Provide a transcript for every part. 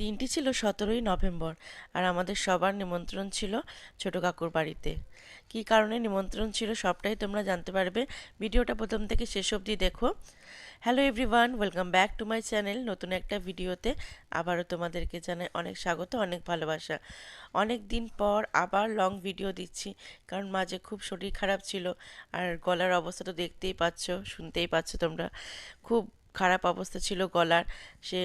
দিনটি ছিল সতেরোই নভেম্বর আর আমাদের সবার নিমন্ত্রণ ছিল ছোট কাকুর বাড়িতে। কী কারণে নিমন্ত্রণ ছিল সবটাই তোমরা জানতে পারবে। ভিডিওটা প্রথম থেকে শেষ অবধি দেখো। Hello everyone welcome back to my channel নতুন একটা ভিডিওতে আবারও তোমাদেরকে জানাই অনেক স্বাগত, অনেক ভালোবাসা। অনেক দিন পর আবার লং ভিডিও দিচ্ছি কারণ মাঝে খুব শরীর খারাপ ছিল আর গলার অবস্থা তো দেখতেই পাচ্ছ, শুনতেই পাচ্ছ তোমরা। খুব খারাপ অবস্থা ছিল গলার। সে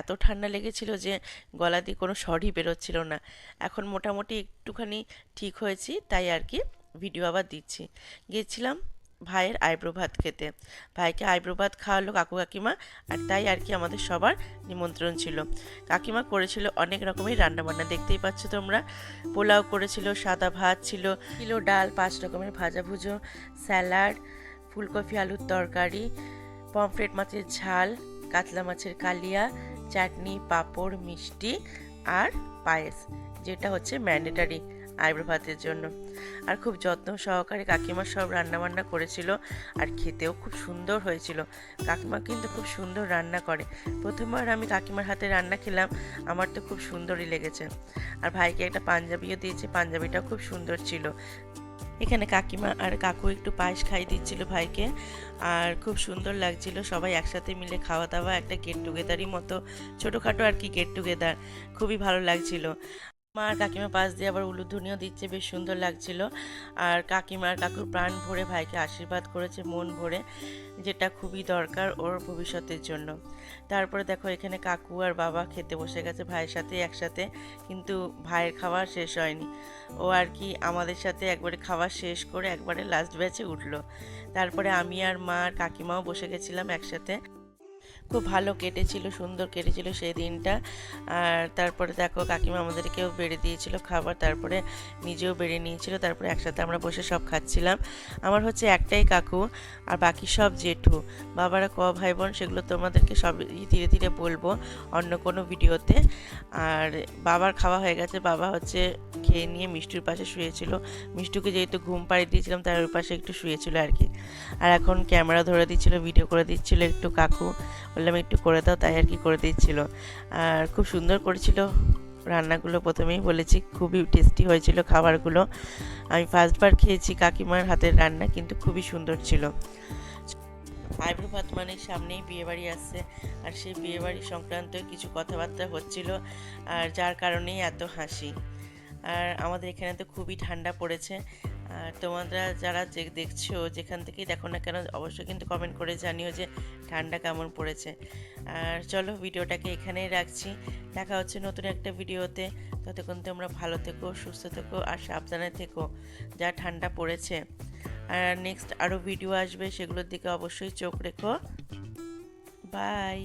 এত ঠান্ডা লেগেছিল যে গলা দিয়ে কোনো স্বরই বেরোচ্ছিল না। এখন মোটামুটি একটুখানি ঠিক হয়েছি, তাই আর কি ভিডিও আবার দিচ্ছি। গিয়েছিলাম ভাইয়ের আইব্রো ভাত খেতে। ভাইকে আইব্রো ভাত খাওয়ালো কাকু কাকিমা, আর তাই আর কি আমাদের সবার নিমন্ত্রণ ছিল। কাকিমা করেছিল অনেক রকমের রান্নাবান্না, দেখতেই পাচ্ছ তোমরা। পোলাও করেছিল, সাদা ভাত ছিল, কিলো ডাল, পাঁচ রকমের ভাজা ভুজো, স্যালাড, ফুলকপি, আলুর তরকারি, পমফ্রেট মাছের ঝাল, কাতলা মাছের কালিয়া চাটনি, পাঁপড়, মিষ্টি আর পায়েস, যেটা হচ্ছে ম্যান্ডেটারি আইব্রো ভাতের জন্য। আর খুব যত্ন সহকারে কাকিমা সব রান্নাবান্না করেছিল আর খেতেও খুব সুন্দর হয়েছিল। কাকিমা কিন্তু খুব সুন্দর রান্না করে। প্রথমবার আমি কাকিমার হাতে রান্না খেলাম, আমার তো খুব সুন্দরই লেগেছে। আর ভাইকে একটা পাঞ্জাবিও দিয়েছে, পাঞ্জাবিটাও খুব সুন্দর ছিল। এখানে কাকিমা আর কাকু একটু পায়েস খাই দিচ্ছিল ভাইকে। আর খুব সুন্দর লাগছিল সবাই একসাথে মিলে খাওয়া দাওয়া, একটা গেট টুগেদারই মতো। ছোটোখাটো আর কি গেট টুগেদার খুবই ভালো লাগছিল। মা আর কাকিমা পাশ দিয়ে আবার উলুধ্বনিও দিচ্ছে, বেশ সুন্দর লাগছিল। আর কাকিমা আর কাকুর প্রাণ ভরে ভাইকে আশীর্বাদ করেছে, মন ভরে, যেটা খুবই দরকার ওর ভবিষ্যতের জন্য। তারপরে দেখো এখানে কাকু আর বাবা খেতে বসে গেছে ভাইয়ের সাথে একসাথে, কিন্তু ভাইয়ের খাওয়া শেষ হয়নি। ও আর কি আমাদের সাথে একবারে খাওয়া শেষ করে একবারে লাস্ট ব্যাচে উঠল। তারপরে আমি আর মা আর কাকিমাও বসে গেছিলাম একসাথে। খুব ভালো কেটেছিল, সুন্দর কেটেছিল সেই দিনটা। আর তারপরে দেখো, কাকিমা আমাদেরকেও বেড়ে দিয়েছিল খাবার, তারপরে নিজেও বেড়ে নিয়েছিল, তারপরে একসাথে আমরা বসে সব খাচ্ছিলাম। আমার হচ্ছে একটাই কাকু, আর বাকি সব জেঠু। বাবারা ক ভাই বোন সেগুলো তোমাদেরকে সব ধীরে ধীরে বলব অন্য কোনো ভিডিওতে। আর বাবার খাওয়া হয়ে গেছে, বাবা হচ্ছে খেয়ে নিয়ে মিষ্টির পাশে শুয়েছিল। মিষ্টুকে যেহেতু ঘুম পাড়িয়ে দিয়েছিলাম, তার ওই পাশে একটু শুয়েছিল আর কি। আর এখন ক্যামেরা ধরে দিচ্ছিল, ভিডিও করে দিচ্ছিল একটু কাকু। বললাম, একটু করে দাও। তাই আর কি করে দিচ্ছিল। আর খুব সুন্দর করেছিল রান্নাগুলো প্রথমেই বলেছি, খুবই টেস্টি হয়েছিল খাবারগুলো। আমি ফার্স্টবার খেয়েছি কাকিমার হাতের রান্না, কিন্তু খুবই সুন্দর ছিল। আইব্রো ভাত মানে সামনেই বিয়েবাড়ি আসছে, আর সেই বিয়েবাড়ি সংক্রান্ত কিছু কথাবার্তা হচ্ছিল, আর যার কারণেই এত হাসি। আর আমাদের এখানে তো খুবই ঠান্ডা পড়েছে। আর তোমরা যারা যে দেখছ যেখান থেকেই দেখো না কেন, অবশ্যই কিন্তু কমেন্ট করে জানিও যে ঠান্ডা কেমন পড়েছে। আর চলো ভিডিওটাকে এখানেই রাখছি। দেখা হচ্ছে নতুন একটা ভিডিওতে। ততক্ষণ তোমরা ভালো থেকো, সুস্থ থেকো আর সাবধানে থেকো যা ঠান্ডা পড়েছে। আর নেক্সট আরও ভিডিও আসবে সেগুলোর দিকে অবশ্যই চোখ রেখো। বাই